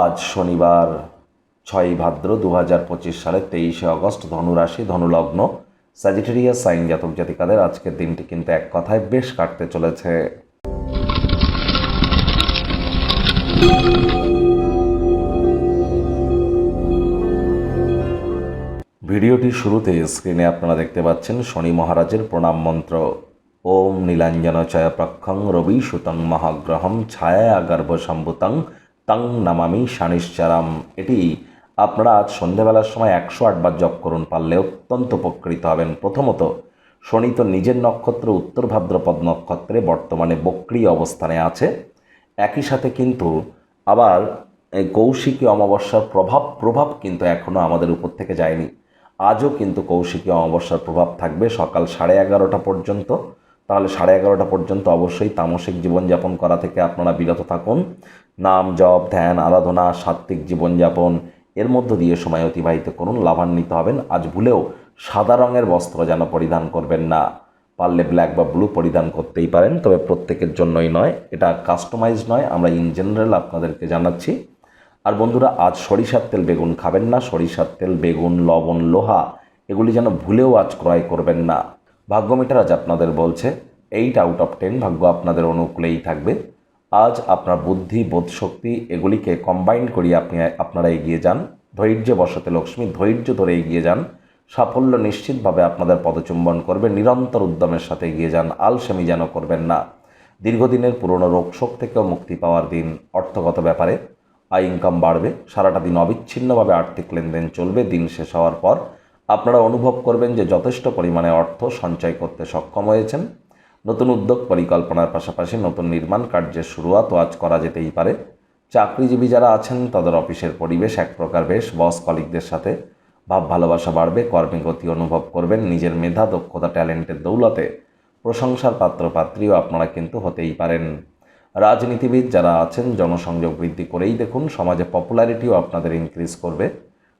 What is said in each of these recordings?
আজ শনিবার, ছয়ই ভাদ্র দু হাজার পঁচিশ সালের তেইশে অগস্ট ধনুরাশি, ধনুলগ্ন স্যাজিটেরিয়াস সাইন জাতক জাতিকাদের আজকের দিনটি কিন্তু এক কথায় বেশ কাটতে চলেছে। ভিডিওটির শুরুতে স্ক্রিনে আপনারা দেখতে পাচ্ছেন শনি মহারাজের প্রণাম মন্ত্র। ওম নীলাঞ্জন চয় প্রক্ষং রবি সুতং মহাগ্রহম ছায়া গর্ভ সম্ভুতং তং নামামি সানিশ্চারাম এটি আপনারা আজ সন্ধেবেলার সময় একশো আটবার জপ করুন, পারলে অত্যন্ত উপকৃত হবেন। প্রথমত, শনি তো নিজের নক্ষত্র উত্তর ভাদ্রপদ নক্ষত্রে বর্তমানে বক্রি অবস্থানে আছে। একই সাথে কিন্তু আবার কৌশিকী অমাবস্যার প্রভাব প্রভাব কিন্তু এখনও আমাদের উপর থেকে যায়নি। আজও কিন্তু কৌশিকী অমাবস্যার প্রভাব থাকবে সকাল সাড়ে এগারোটা পর্যন্ত। তাহলে সাড়ে এগারোটা পর্যন্ত অবশ্যই তামসিক জীবনযাপন করা থেকে আপনারা বিরত থাকুন। নাম, জপ, ধ্যান, আরাধনা, সাত্ত্বিক জীবনযাপন, এর মধ্য দিয়ে সময় অতিবাহিত করুন, লাভান্বিত হবেন। আজ ভুলেও সাদা রঙের বস্ত্র যেন পরিধান করবেন না। পারলে ব্ল্যাক বা ব্লু পরিধান করতেই পারেন, তবে প্রত্যেকের জন্যই নয়। এটা কাস্টমাইজ নয়, আমরা ইন জেনারেল আপনাদেরকে জানাচ্ছি। আর বন্ধুরা, আজ সরিষার তেল বেগুন খাবেন না। সরিষার তেল, বেগুন, লবণ, লোহা, এগুলি যেন ভুলেও আজ ক্রয় করবেন না। ভাগ্যমিটার আজ আপনাদের বলছে এইট আউট অফ টেন ভাগ্য আপনাদের অনুকূলেই থাকবে। আজ আপনার বুদ্ধি, বোধশক্তি এগুলিকে কম্বাইন করিয়ে আপনি, আপনারা এগিয়ে যান। ধৈর্য বসতে লক্ষ্মী, ধৈর্য ধরে এগিয়ে যান। সাফল্য নিশ্চিতভাবে আপনাদের পদচুম্বন করবে। নিরন্তর উদ্যমের সাথে এগিয়ে যান। আলসেমি যেন করবেন না। দীর্ঘদিনের পুরনো রোগশোক থেকেও মুক্তি পাওয়ার দিন অর্থগত ব্যাপারে। আয় ইনকাম বাড়বে। সারাটা দিন অবিচ্ছিন্নভাবে আর্থিক লেনদেন চলবে। দিন শেষ হওয়ার পর আপনারা অনুভব করবেন যে যথেষ্ট পরিমাণে অর্থ সঞ্চয় করতে সক্ষম হয়েছেন। নতুন উদ্যোগ পরিকল্পনার পাশাপাশি নতুন নির্মাণ কার্যের শুরুয়াতও আজ করা যেতেই পারে। চাকরিজীবী যারা আছেন, তাদের অফিসের পরিবেশ এক প্রকার বেশ। বস কলিকদের সাথে ভাব ভালোবাসা বাড়বে, কর্মী গতি অনুভব করবেন। নিজের মেধা, দক্ষতা, ট্যালেন্টের দৌলতে প্রশংসার পাত্র পাত্রীও আপনারা কিন্তু হতেই পারেন। রাজনীতিবিদ যারা আছেন, জনসংযোগ বৃদ্ধি করেই দেখুন, সমাজে পপুলারিটিও আপনাদের ইনক্রিজ করবে।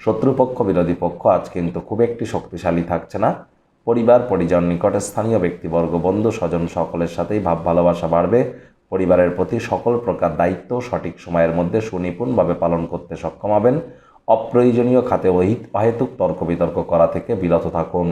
শত্রুপক্ষ, বিরোধী পক্ষ আজ কিন্তু খুব একটি শক্তিশালী থাকছে না। পরিবার, পরিজন, নিকটে স্থানীয় ব্যক্তিবর্গ, বন্ধু, স্বজন সকলের সাথেই ভাব ভালোবাসা বাড়বে। পরিবারের প্রতি সকল প্রকার দায়িত্ব সঠিক সময়ের মধ্যে সুনিপুণভাবে পালন করতে সক্ষম হবেন। অপ্রয়োজনীয় খাতে অহিত, অহেতুক তর্ক বিতর্ক করা থেকে বিরত থাকুন।